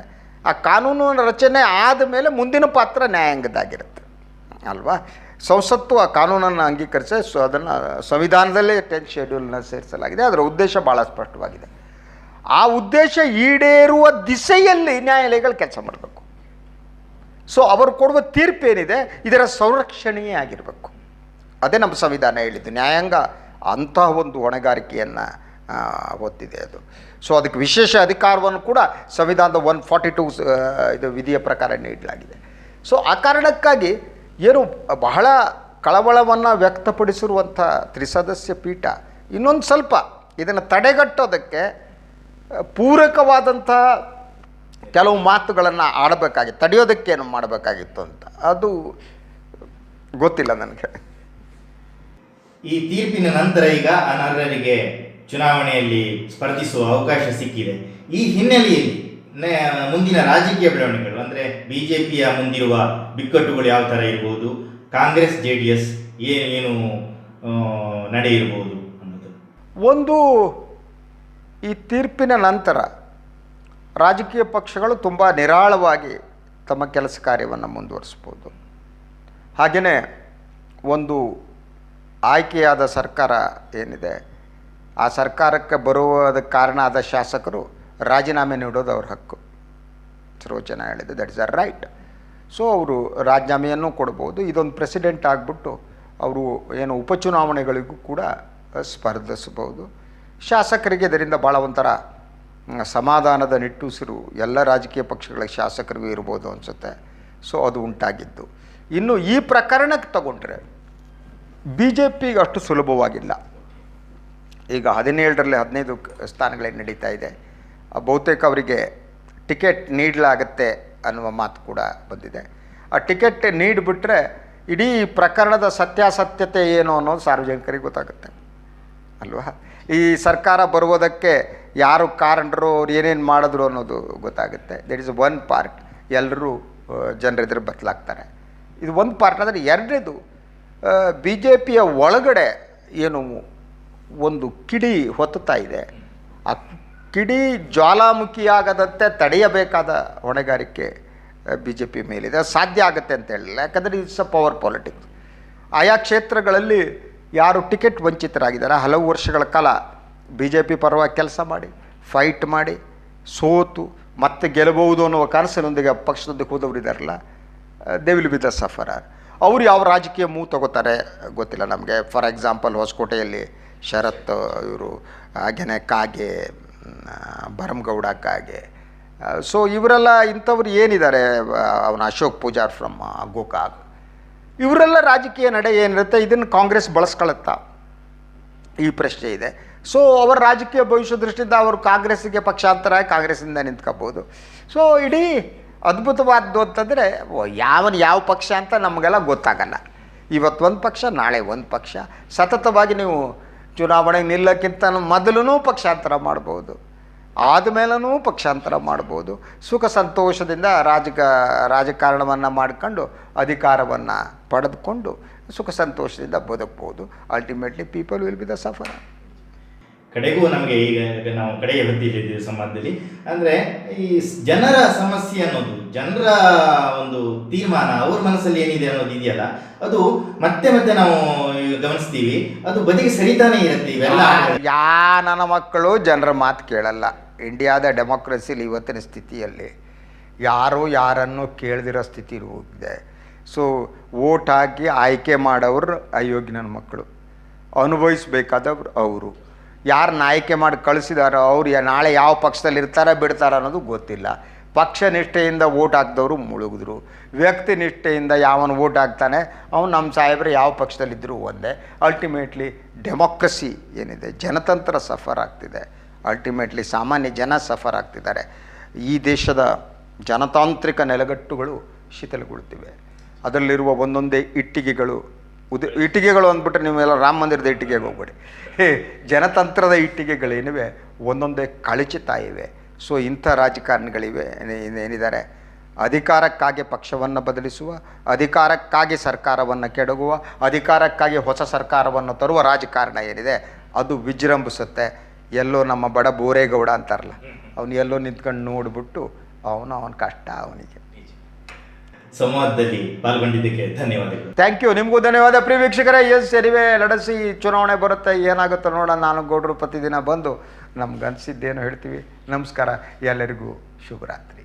ಆ ಕಾನೂನು ರಚನೆ ಆದ ಮೇಲೆ ಮುಂದಿನ ಪಾತ್ರ ನ್ಯಾಯಾಂಗದಾಗಿರುತ್ತೆ ಅಲ್ವಾ? ಸಂಸತ್ತು ಆ ಕಾನೂನನ್ನು ಅಂಗೀಕರಿಸಿ ಸೊ ಅದನ್ನು ಸಂವಿಧಾನದಲ್ಲೇ ಟೆಂತ್ ಶೆಡ್ಯೂಲ್ನ ಸೇರಿಸಲಾಗಿದೆ. ಅದರ ಉದ್ದೇಶ ಭಾಳ ಸ್ಪಷ್ಟವಾಗಿದೆ. ಆ ಉದ್ದೇಶ ಈಡೇರುವ ದಿಸೆಯಲ್ಲಿ ನ್ಯಾಯಾಲಯಗಳು ಕೆಲಸ ಮಾಡಬೇಕು. ಸೊ ಅವರು ಕೊಡುವ ತೀರ್ಪು ಏನಿದೆ ಇದರ ಸಂರಕ್ಷಣೆಯೇ ಆಗಿರಬೇಕು. ಅದೇ ನಮ್ಮ ಸಂವಿಧಾನ ಹೇಳಿದ್ದು. ನ್ಯಾಯಾಂಗ ಅಂತಹ ಒಂದು ಹೊಣೆಗಾರಿಕೆಯನ್ನು ಹೊತ್ತಿದೆ ಅದು. ಸೊ ಅದಕ್ಕೆ ವಿಶೇಷ ಅಧಿಕಾರವನ್ನು ಕೂಡ ಸಂವಿಧಾನದ ಒನ್ ಫಾರ್ಟಿ ಟು ಇದು ವಿಧಿಯ ಪ್ರಕಾರ ನೀಡಲಾಗಿದೆ. ಸೊ ಆ ಕಾರಣಕ್ಕಾಗಿ ಏನು ಬಹಳ ಕಳವಳವನ್ನು ವ್ಯಕ್ತಪಡಿಸಿರುವಂಥ ತ್ರಿಸದಸ್ಯ ಪೀಠ. ಇನ್ನೊಂದು ಸ್ವಲ್ಪ ಇದನ್ನು ತಡೆಗಟ್ಟೋದಕ್ಕೆ ಪೂರಕವಾದಂಥ ಕೆಲವು ಮಾತುಗಳನ್ನು ಆಡಬೇಕಾಗಿತ್ತು ತಡೆಯೋದಕ್ಕೇನು ಮಾಡಬೇಕಾಗಿತ್ತು ಅಂತ. ಅದು ಗೊತ್ತಿಲ್ಲ ನನಗೆ. ಈ ತೀರ್ಪಿನ ನಂತರ ಈಗ ಅನರ್ಹರಿಗೆ ಚುನಾವಣೆಯಲ್ಲಿ ಸ್ಪರ್ಧಿಸುವ ಅವಕಾಶ ಸಿಕ್ಕಿದೆ. ಈ ಹಿನ್ನೆಲೆಯಲ್ಲಿ ಮುಂದಿನ ರಾಜಕೀಯ ಬೆಳವಣಿಗೆಗಳು, ಅಂದ್ರೆ ಪಿಯ ಮುಂದಿರುವ ಬಿಕ್ಕಟ್ಟುಗಳು ಯಾವ ತರ ಇರ್ಬೋದು, ಕಾಂಗ್ರೆಸ್, ಜೆ ಡಿ ಎಸ್ ಏನು ನಡೆ ಇರ್ಬೋದು ಅನ್ನೋದು. ಒಂದು, ಈ ತೀರ್ಪಿನ ನಂತರ ರಾಜಕೀಯ ಪಕ್ಷಗಳು ತುಂಬ ನಿರಾಳವಾಗಿ ತಮ್ಮ ಕೆಲಸ ಕಾರ್ಯವನ್ನು ಮುಂದುವರಿಸ್ಬೋದು ಹಾಗೆಯೇ ಒಂದು ಆಯ್ಕೆಯಾದ ಸರ್ಕಾರ ಏನಿದೆ, ಆ ಸರ್ಕಾರಕ್ಕೆ ಬರುವುದಕ್ಕೆ ಕಾರಣ ಆದ ಶಾಸಕರು ರಾಜೀನಾಮೆ ನೀಡೋದು ಅವ್ರ ಹಕ್ಕು. ಸರ್ವೋಚ್ಚ ನ್ಯಾಯಾಲಯದ that is a right so ಅವರು ರಾಜೀನಾಮೆಯನ್ನು ಕೊಡ್ಬೋದು. ಇದೊಂದು ಪ್ರೆಸಿಡೆಂಟ್ ಆಗಿಬಿಟ್ಟು ಅವರು ಏನು ಉಪಚುನಾವಣೆಗಳಿಗೂ ಕೂಡ ಸ್ಪರ್ಧಿಸಬಹುದು. ಶಾಸಕರಿಗೆ ಇದರಿಂದ ಭಾಳ ಒಂಥರ ಸಮಾಧಾನದ ನಿಟ್ಟುಸಿರು ಎಲ್ಲ ರಾಜಕೀಯ ಪಕ್ಷಗಳ ಶಾಸಕರಿಗೂ ಇರ್ಬೋದು ಅನಿಸುತ್ತೆ. ಸೊ ಅದು ಉಂಟಾಗಿದ್ದು. ಇನ್ನು ಈ ಪ್ರಕರಣಕ್ಕೆ ತಗೊಂಡ್ರೆ ಬಿ ಜೆ ಪಿಗೆ ಅಷ್ಟು ಸುಲಭವಾಗಿಲ್ಲ. ಈಗ ಹದಿನೇಳರಲ್ಲಿ ಹದಿನೈದು ಸ್ಥಾನಗಳೇನು ಸ್ಥಾನಗಳೇ ನಡೀತಾ ಇದೆ. ಬಹುತೇಕ ಅವರಿಗೆ ಟಿಕೆಟ್ ನೀಡಲಾಗತ್ತೆ ಅನ್ನುವ ಮಾತು ಕೂಡ ಬಂದಿದೆ. ಆ ಟಿಕೆಟ್ ನೀಡಿಬಿಟ್ರೆ ಇಡೀ ಪ್ರಕರಣದ ಸತ್ಯಾಸತ್ಯತೆ ಏನು ಅನ್ನೋದು ಸಾರ್ವಜನಿಕರಿಗೆ ಗೊತ್ತಾಗುತ್ತೆ. ಅಲ್ವಾ? ಈ ಸರ್ಕಾರ ಬರುವುದಕ್ಕೆ ಯಾರು ಕಾರಣರು, ಅವ್ರು ಏನೇನು ಮಾಡಿದ್ರು ಅನ್ನೋದು ಗೊತ್ತಾಗುತ್ತೆ. ದಟ್ ಇಸ್ ಒನ್ ಪಾರ್ಟ್ ಎಲ್ಲರೂ ಜನರೆದುರು ಬತ್ತಲಾಗ್ತಾರೆ ಇದು ಒಂದು ಪಾರ್ಟ್ ಅಂದರೆ ಎರಡನೇದು ಬಿ ಜೆ ಪಿಯ ಒಳಗಡೆ ಏನು ಒಂದು ಕಿಡಿ ಹೊತ್ತುತ್ತಾ ಇದೆ. ಆ ಕಿಡಿ ಜ್ವಾಲಾಮುಖಿಯಾಗದಂತೆ ತಡೆಯಬೇಕಾದ ಹೊಣೆಗಾರಿಕೆ ಬಿ ಜೆ ಪಿ ಮೇಲಿದೆ. ಸಾಧ್ಯ ಆಗುತ್ತೆ ಅಂತ ಹೇಳಿಲ್ಲ. ಯಾಕಂದರೆ ಇಟ್ಸ್ ಅ ಪವರ್ ಪಾಲಿಟಿಕ್ಸ್. ಆಯಾ ಕ್ಷೇತ್ರಗಳಲ್ಲಿ ಯಾರು ಟಿಕೆಟ್ ವಂಚಿತರಾಗಿದ್ದಾರೆ, ಹಲವು ವರ್ಷಗಳ ಕಾಲ ಬಿ ಜೆ ಪಿ ಪರವಾಗಿ ಕೆಲಸ ಮಾಡಿ, ಫೈಟ್ ಮಾಡಿ, ಸೋತು, ಮತ್ತೆ ಗೆಲ್ಲಬಹುದು ಅನ್ನುವ ಕನಸಿನೊಂದಿಗೆ ಪಕ್ಷದೊಂದಿಗೆ ಹೋದವರು ಇದ್ದಾರಲ್ಲ they will be the sufferer ಅವರು ಯಾವ ರಾಜಕೀಯ ಮೂವ್ ತಗೋತಾರೆ ಗೊತ್ತಿಲ್ಲ ನಮಗೆ. ಫಾರ್ ಎಕ್ಸಾಂಪಲ್ ಹೊಸಕೋಟೆಯಲ್ಲಿ ಶರತ್, ಇವರು ಹಾಗೆಯೇ ಕಾಗೆ ಮ್, ಭರಮಗೌಡ ಕಾಗೆ ಸೊ ಇವರೆಲ್ಲ ಇಂಥವ್ರು ಏನಿದ್ದಾರೆ ಅವನ ಅಶೋಕ್ ಪೂಜಾರ್ ಫ್ರಮ್ ಗೋಕಾಕ್. ಇವರೆಲ್ಲ ರಾಜಕೀಯ ನಡೆ ಏನಿರುತ್ತೆ ಇದನ್ನು ಕಾಂಗ್ರೆಸ್ ಬಳಸ್ಕೊಳತ್ತ. ಈ ಪ್ರಶ್ನೆ ಇದೆ. ಸೊ ಅವರ ರಾಜಕೀಯ ಭವಿಷ್ಯ ದೃಷ್ಟಿಯಿಂದ ಅವರು ಕಾಂಗ್ರೆಸ್ಸಿಗೆ ಪಕ್ಷಾಂತರ ಕಾಂಗ್ರೆಸ್ಸಿಂದ ನಿಂತ್ಕೋಬೋದು. ಸೊ ಇಡೀ ಅದ್ಭುತವಾದ್ದು ಅಂತಂದರೆ ಯಾವನು ಯಾವ ಪಕ್ಷ ಅಂತ ನಮಗೆಲ್ಲ ಗೊತ್ತಾಗಲ್ಲ. ಇವತ್ತು ಒಂದು ಪಕ್ಷ ನಾಳೆ ಒಂದು ಪಕ್ಷ. ಸತತವಾಗಿ ನೀವು ಚುನಾವಣೆಗೆ ನಿಲ್ಲಕ್ಕಿಂತ ಮೊದಲೂ ಪಕ್ಷಾಂತರ ಮಾಡ್ಬೋದು. ಆದಮೇಲೂ ಪಕ್ಷಾಂತರ ಮಾಡ್ಬೋದು. ಸುಖ ಸಂತೋಷದಿಂದ ರಾಜಕ, ರಾಜಕಾರಣವನ್ನು ಮಾಡ್ಕೊಂಡು ಅಧಿಕಾರವನ್ನು ಪಡೆದುಕೊಂಡು ಸುಖ ಸಂತೋಷದಿಂದ ಬದುಕ್ಬೋದು. Ultimately people will be the suffer ಕಡೆಗೂ ನಮಗೆ ಈಗ ನಾವು ಕಡೆಯ ಹೊತ್ತಿಲ್ಲಿದ್ದೀವಿ ಸಮಾಜದಲ್ಲಿ ಅಂದರೆ ಈ ಜನರ ಸಮಸ್ಯೆ ಅನ್ನೋದು ಜನರ ಒಂದು ತೀರ್ಮಾನ ಅವ್ರ ಮನಸ್ಸಲ್ಲಿ ಏನಿದೆ ಅನ್ನೋದು ಇದೆಯಲ್ಲ ಅದು ಮತ್ತೆ ಮತ್ತೆ ನಾವು ಗಮನಿಸ್ತೀವಿ. ಅದು ಬದಿಗೆ ಸರಿತಾನೆ ಇರುತ್ತೆ ಇವೆಲ್ಲ ಯಾ ನನ್ನ ಮಕ್ಕಳು ಜನರ ಮಾತು ಕೇಳಲ್ಲ. ಇಂಡಿಯಾದ ಡೆಮೋಕ್ರಸಿಲಿ ಇವತ್ತಿನ ಸ್ಥಿತಿಯಲ್ಲಿ ಯಾರು ಯಾರನ್ನು ಕೇಳ್ದಿರೋ ಸ್ಥಿತಿ ಹೋಗಿದೆ ಸೊ ಓಟ್ ಹಾಕಿ ಆಯ್ಕೆ ಮಾಡೋರು ಅಯೋಗ್ಯ ನನ್ನ ಮಕ್ಕಳು. ಅನುಭವಿಸ್ಬೇಕಾದವ್ರು ಅವರು. ಯಾರನ್ನ ಆಯ್ಕೆ ಮಾಡಿ ಕಳಿಸಿದಾರೋ ಅವ್ರು ನಾಳೆ ಯಾವ ಪಕ್ಷದಲ್ಲಿ ಇರ್ತಾರ ಬಿಡ್ತಾರ ಅನ್ನೋದು ಗೊತ್ತಿಲ್ಲ. ಪಕ್ಷ ನಿಷ್ಠೆಯಿಂದ ಓಟ್ ಹಾಕಿದವರು ಮುಳುಗಿದ್ರು. ವ್ಯಕ್ತಿ ನಿಷ್ಠೆಯಿಂದ ಯಾವನು ಓಟ್ ಹಾಕ್ತಾನೆ, ಅವನು ನಮ್ಮ ಸಾಹೇಬರು ಯಾವ ಪಕ್ಷದಲ್ಲಿದ್ದರೂ ಒಂದೇ. ಅಲ್ಟಿಮೇಟ್ಲಿ ಡೆಮೋಕ್ರಸಿ ಏನಿದೆ, ಜನತಂತ್ರ ಸಫರ್ ಆಗ್ತಿದೆ. ಅಲ್ಟಿಮೇಟ್ಲಿ ಸಾಮಾನ್ಯ ಜನ ಸಫರ್ ಆಗ್ತಿದ್ದಾರೆ. ಈ ದೇಶದ ಜನತಾಂತ್ರಿಕ ನೆಲೆಗಟ್ಟುಗಳು ಶಿಥಿಲಗೊಳ್ತಿವೆ. ಅದರಲ್ಲಿರುವ ಒಂದೊಂದೇ ಇಟ್ಟಿಗೆಗಳು ಉದ, ಇಟ್ಟಿಗೆಗಳು ಅಂದ್ಬಿಟ್ರೆ ನೀವೆಲ್ಲ ರಾಮ ಮಂದಿರದ ಇಟ್ಟಿಗೆಗೆ ಹೋಗ್ಬೇಡಿ. ಜನತಂತ್ರದ ಇಟ್ಟಿಗೆಗಳೇನಿವೆ ಒಂದೊಂದೇ ಕಳಚುತ್ತಾ ಇವೆ ಸೊ ಇಂಥ ರಾಜಕಾರಣಿಗಳಿವೆ. ಏನ್- ಏನಿದ್ದಾರೆ? ಅಧಿಕಾರಕ್ಕಾಗಿ ಪಕ್ಷವನ್ನು ಬದಲಿಸುವ, ಅಧಿಕಾರಕ್ಕಾಗಿ ಸರ್ಕಾರವನ್ನು ಕೆಡಗುವ, ಅಧಿಕಾರಕ್ಕಾಗಿ ಹೊಸ ಸರ್ಕಾರವನ್ನು ತರುವ ರಾಜಕಾರಣ ಏನಿದೆ? ಅದು ವಿಜೃಂಭಿಸುತ್ತೆ. ಎಲ್ಲೋ ನಮ್ಮ ಬಡ ಬೋರೇಗೌಡ ಅಂತಾರಲ್ಲ, ಅವನು ಎಲ್ಲೋ ನಿಂತ್ಕೊಂಡು ನೋಡಿಬಿಟ್ಟು ಅವನು ಅವನ ಕಷ್ಟ ಅವನಿಗೆ. ಸಂವಾದದಲ್ಲಿ ಪಾಲ್ಗೊಂಡಿದ್ದಕ್ಕೆ ಧನ್ಯವಾದಗಳು. ಥ್ಯಾಂಕ್ ಯು ನಿಮಗೂ ಧನ್ಯವಾದ. ಪ್ರಿಯ ಎಸ್ ಸರಿವೆ ಲಡಸಿ ಚುನಾವಣೆ ಬರುತ್ತೆ. ಏನಾಗುತ್ತೋ ನೋಡೋಣ. ನಾನು ಗೌಡರು ಪ್ರತಿದಿನ ಬಂದು ನಮ್ಗೆ ಅನಿಸಿದ್ದೇನು ಹೇಳ್ತೀವಿ. ನಮಸ್ಕಾರ. ಎಲ್ಲರಿಗೂ ಶುಭರಾತ್ರಿ.